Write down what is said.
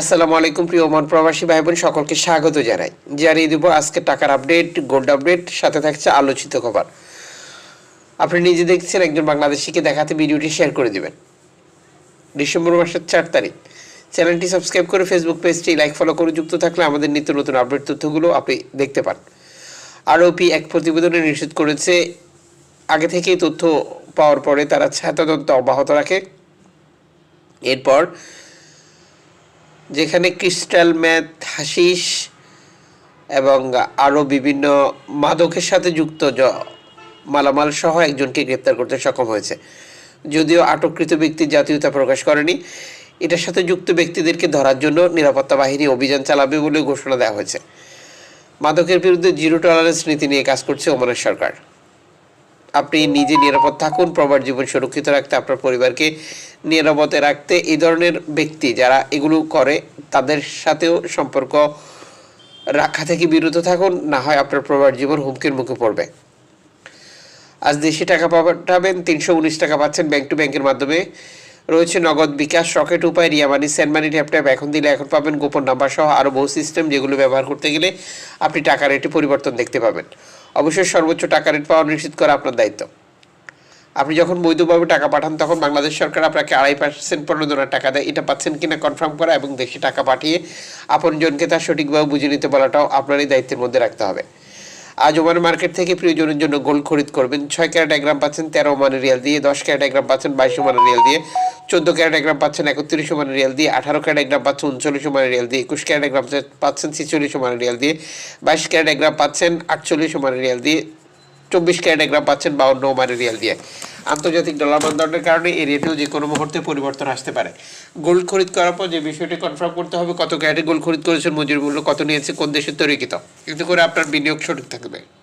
আসসালামু আলাইকুম প্রিয় মন প্রবাসী ভাই বোন সকলকে স্বাগত জানাই। জানিয়ে দেবো আজকে টাকার আপডেট, গোল্ড আপডেট, সাথে থাকছে আলোচিত খবর। আপনি নিজে দেখছেন, একজন বাংলাদেশিকে দেখাতে ভিডিওটি শেয়ার করে দিবেন। ডিসেম্বর মাসের চার তারিখ। চ্যানেলটি সাবস্ক্রাইব করে ফেসবুক পেজটি লাইক, ফলো করে যুক্ত থাকলে আমাদের নিত্য নতুন আপডেট তথ্যগুলো আপনি দেখতে পান। আরওপি এক প্রতিবেদনে নিশ্চিত করেছে, আগে থেকেই তথ্য পাওয়ার পরে তারা তদন্ত অব্যাহত রাখে। এরপর যেখানে ক্রিস্টাল, ম্যাথ হাসিস এবং আরও বিভিন্ন মাদকের সাথে যুক্ত মালামাল সহ একজনকে গ্রেপ্তার করতে সক্ষম হয়েছে। যদিও আটককৃত ব্যক্তি জাতীয়তা প্রকাশ করেনি, এটার সাথে যুক্ত ব্যক্তিদেরকে ধরার জন্য নিরাপত্তা বাহিনী অভিযান চালাবে বলে ঘোষণা দেওয়া হয়েছে। মাদকের বিরুদ্ধে জিরো টলারেন্স নীতি নিয়ে কাজ করছে ওমানের সরকার। আপনি নিজে নিরাপদ থাকুন প্রবার জীবন সুরক্ষিত রাখতে, আপনার পরিবারকে নিরাপদে রাখতে, এই ধরনের ব্যক্তি যারা এগুলো করে, তাদের সাথেও সম্পর্ক রাখা থেকে বিরত থাকুন, না হয় আপনার প্রবার জীবন হুমকির মুখে পড়বে। আজ দেশে টাকা পাঠাবেন, তিনশো উনিশ টাকা পাচ্ছেন ব্যাংক টু ব্যাংকের মাধ্যমে। রয়েছে Nagad bKash, Rocket, Upay Ria money send money tap tap এখন দিলে এখন পাবেন গোপন নাম্বার সহ আরও বহু সিস্টেম যেগুলো ব্যবহার করতে গেলে আপনি টাকার একটি পরিবর্তন দেখতে পাবেন। অবশ্যই সর্বোচ্চ টাকা রেট পাওয়া নিশ্চিত করা আপনার দায়িত্ব। আপনি যখন বৈধভাবে টাকা পাঠান, তখন বাংলাদেশ সরকার আপনাকে আড়াই পার্সেন্ট প্রণোদনার টাকা দেয়। এটা পাচ্ছেন কিনা কনফার্ম করা এবং দেশে টাকা পাঠিয়ে আপনজনকে তার সঠিকভাবে বুঝে নিতে বলাটাও আপনারই দায়িত্বের মধ্যে রাখতে হবে। আজ ওমান মার্কেট থেকে প্রিয়জনের জন্য গোল্ড খরিদ করবেন। ছয় ক্যারেট এক গ্রাম পাচ্ছেন, তেরো মানের রিয়াল দিয়ে, দশ ক্যারেট এক গ্রাম পাচ্ছেন, বাইশ মানের রিয়াল দিয়ে, চোদ্দ ক্যারেট এক গ্রাম পাচ্ছেন, একত্রিশ মানের রিয়াল দিয়ে, আঠারো ক্যারেট এক গ্রাম পাচ্ছেন, উনচল্লিশ মানের রিয়াল দিয়ে, একুশ ক্যারেট এক গ্রাম পাচ্ছেন, ছিচল্লিশ মানের রিয়াল দিয়ে, বাইশ ক্যারেট এক গ্রাম পাচ্ছেন, আটচল্লিশ মানের রিয়াল দিয়ে, চব্বিশ ক্যারেট এক গ্রাম পাচ্ছেন, বাউন্ন মানের রিয়াল দিয়ে। আন্তর্জাতিক ডলার মানদণ্ডের কারণে এই রেটেও যে কোনো মুহূর্তে পরিবর্তন আসতে পারে। গোল্ড খরিদ করার পর যে বিষয়টি কনফার্ম করতে হবে, কত ক্যারেটে গোল্ড খরিদ করেছেন, মজুরি মূল্য কত নিয়েছে, কোন দেশের তৈরি তৈরিকৃত এতে করে আপনার বিনিয়োগ সঠিক থাকবে।